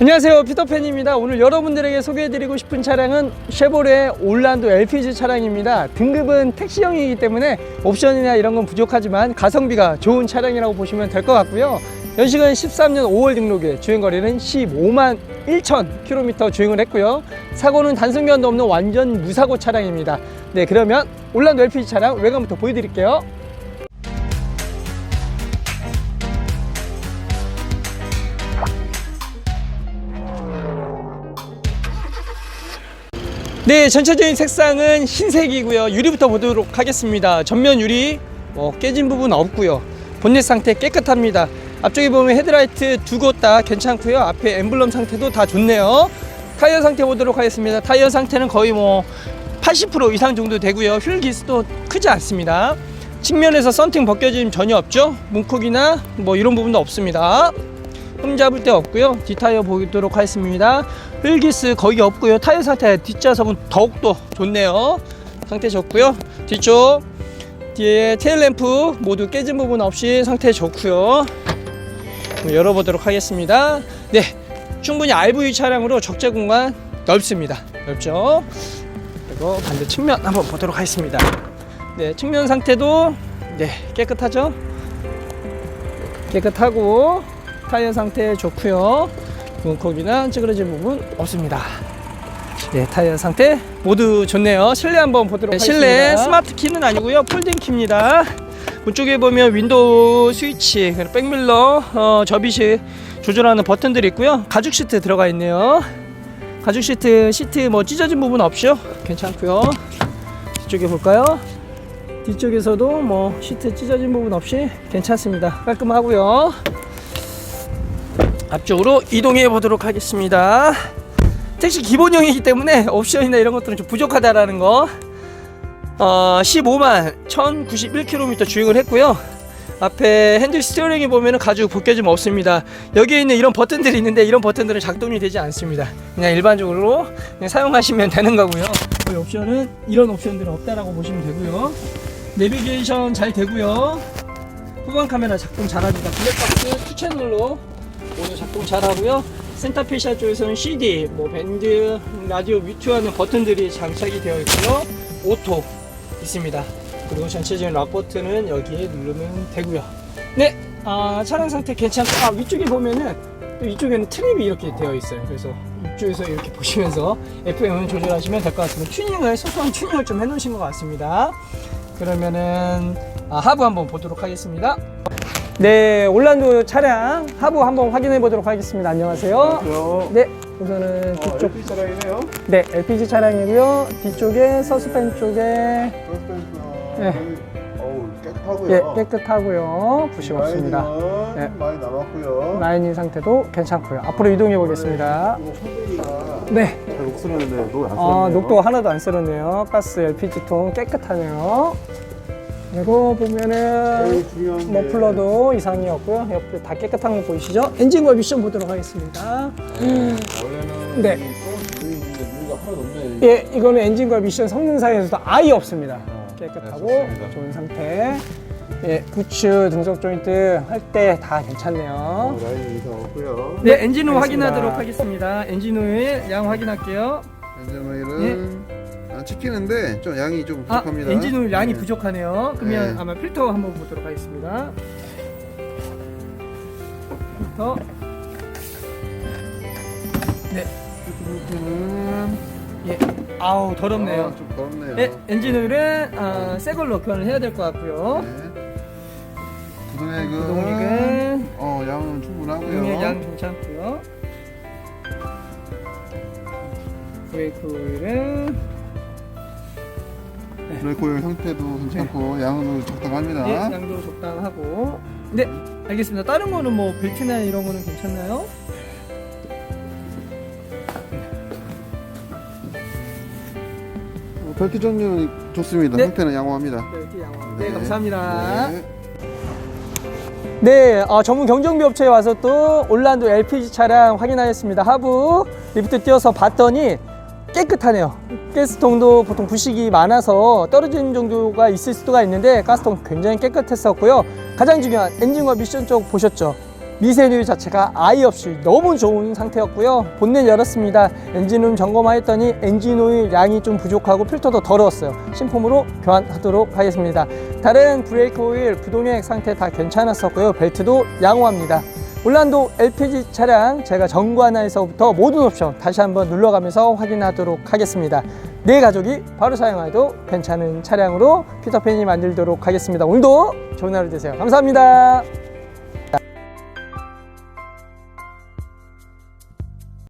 안녕하세요. 피터팬입니다. 오늘 여러분들에게 소개해드리고 싶은 차량은 쉐보레 올란도 LPG 차량입니다. 등급은 택시형이기 때문에 옵션이나 이런 건 부족하지만 가성비가 좋은 차량이라고 보시면 될 것 같고요. 연식은 13년 5월 등록에 주행거리는 15만 1천 킬로미터 주행을 했고요. 사고는 단순견도 없는 완전 무사고 차량입니다. 네 그러면 올란도 LPG 차량 외관부터 보여드릴게요 네, 전체적인 색상은 흰색이고요. 유리부터 보도록 하겠습니다. 전면 유리 뭐 깨진 부분 없고요. 본넷 상태 깨끗합니다. 앞쪽에 보면 헤드라이트 두 곳 다 괜찮고요. 앞에 엠블럼 상태도 다 좋네요. 타이어 상태 보도록 하겠습니다. 타이어 상태는 거의 뭐 80% 이상 정도 되고요. 휠 기스도 크지 않습니다. 측면에서 썬팅 벗겨짐 전혀 없죠. 문콕이나 뭐 이런 부분도 없습니다. 흠 잡을 데 없고요. 뒷타이어 보도록 하겠습니다. 휠기스 거의 없고요. 타이어 상태 뒷좌석은 더욱더 좋네요. 상태 좋고요. 뒤쪽 뒤에 테일램프 모두 깨진 부분 없이 상태 좋고요. 열어보도록 하겠습니다. 네, 충분히 RV 차량으로 적재 공간 넓습니다. 넓죠? 그리고 반대 측면 한번 보도록 하겠습니다. 네, 측면 상태도 네 깨끗하죠? 깨끗하고 타이어 상태 좋고요. 문콕이나 찌그러진 부분 없습니다. 네, 타이어 상태 모두 좋네요. 실내 한번 보도록 하겠습니다. 실내 스마트 키는 아니고요. 폴딩 키입니다. 이쪽에 보면 윈도우 스위치, 백밀러, 어, 접이식 조절하는 버튼들이 있고요. 가죽 시트 들어가 있네요. 가죽 시트, 시트 뭐 찢어진 부분 없죠? 괜찮고요. 뒤쪽에 볼까요? 뒤쪽에서도 뭐 시트 찢어진 부분 없이 괜찮습니다. 깔끔하고요. 앞쪽으로 이동해 보도록 하겠습니다. 택시 기본형이기 때문에 옵션이나 이런 것들은 좀 부족하다라는 거. 어, 15만 1091km 주행을 했고요. 앞에 핸들 스티어링에 보면은 가죽 벗겨짐 없습니다. 여기에 있는 이런 버튼들이 있는데 이런 버튼들은 작동이 되지 않습니다. 그냥 일반적으로 그냥 사용하시면 되는 거고요. 이 옵션은 이런 옵션들은 없다라고 보시면 되고요. 내비게이션 잘 되고요. 후방 카메라 작동 잘합니다. 블랙박스 투 채널로 모두 작동 잘하고요. 센터페시아 쪽에서는 CD, 뭐 밴드, 라디오 뮤트하는 버튼들이 장착이 되어 있고요. 오토 있습니다. 그리고 전체적인 락 버튼은 여기에 누르면 되고요. 네, 아, 차량 상태 괜찮고 아, 위쪽에 보면은 또 이쪽에는 트립이 이렇게 되어 있어요. 그래서 이쪽에서 이렇게 보시면서 FM을 조절하시면 될 것 같습니다. 튜닝을 소소한 튜닝을 좀 해놓으신 것 같습니다. 그러면은 아, 하부 한번 보도록 하겠습니다. 네, 올란도 차량 하부 한번 확인해 보도록 하겠습니다. 안녕하세요. 안녕하세요. 네, 우선은 어, 뒤쪽 LP 차량이네요. 네, LPG 차량이고요. 뒤쪽에 서스펜 쪽에 서스펜스. 네. 어우 깨끗하고요. 예, 깨끗하고요. 부심 없습니다. 라인은 네. 많이 남았고요. 라이닝 상태도 괜찮고요. 앞으로 이동해 보겠습니다. 이거 네, 잘 녹슬었는데 녹안 아. 녹도 하나도 안 쓸었네요. 가스 LPG 통 깨끗하네요. 그리고 보면은 머플러도 이상이 없고요. 옆에 다 깨끗한 거 보이시죠? 엔진과 미션 보도록 하겠습니다. 원래는 네. 예, 이거는 엔진과 미션 성능 사이에서도 아예 없습니다. 깨끗하고 네, 좋습니다. 좋은 상태. 예, 부츠, 등속 조인트 할 때 다 괜찮네요. 어, 라인 이상 없고요. 네, 엔진후 알겠습니다. 확인하도록 하겠습니다. 엔진후의 양 확인할게요. 엔진 오일은 안 찍히는데 좀 양이 좀 아, 부족합니다. 엔진후 양이 네. 부족하네요. 그러면 네. 아마 필터 한번 보도록 하겠습니다. 필터. 네, 음, 예. 아우 더럽네요. 아, 좀 더럽네요. 네, 엔진오일은 아, 새 걸로 교환을 해야 될 것 같고요. 네. 구동액은 구동액은 어 양은 충분하고요. 용액 양 괜찮고요. 브레이크 오일은 브레이크 오일 상태도 괜찮고 양도 적당합니다. 예, 양도 적당하고. 네, 알겠습니다. 다른 거는 뭐 벨트나 이런 거는 괜찮나요? 어, 벨트 종류는 좋습니다. 네. 상태는 양호합니다. 벨트 양호. 네, 감사합니다. 네. 네, 어, 전문 경정비 업체에 와서 또 올란도 LPG 차량 확인하였습니다. 하부 리프트 띄어서 봤더니 깨끗하네요. 가스통도 보통 부식이 많아서 떨어지는 정도가 있을 수가 있는데 가스통 굉장히 깨끗했었고요. 가장 중요한 엔진과 미션 쪽 보셨죠? 미세누유 자체가 아예 없이 너무 좋은 상태였고요. 본넷 열었습니다. 엔진룸 점검하였더니 엔진 오일 양이 좀 부족하고 필터도 더러웠어요. 신품으로 교환하도록 하겠습니다. 다른 브레이크 오일, 부동액 상태 다 괜찮았었고요. 벨트도 양호합니다. 올란도 LPG 차량 제가 정관하에서부터 모든 옵션 다시 한번 눌러가면서 확인하도록 하겠습니다. 내 가족이 바로 사용해도 괜찮은 차량으로 피터팬이 만들도록 하겠습니다. 오늘도 좋은 하루 되세요. 감사합니다.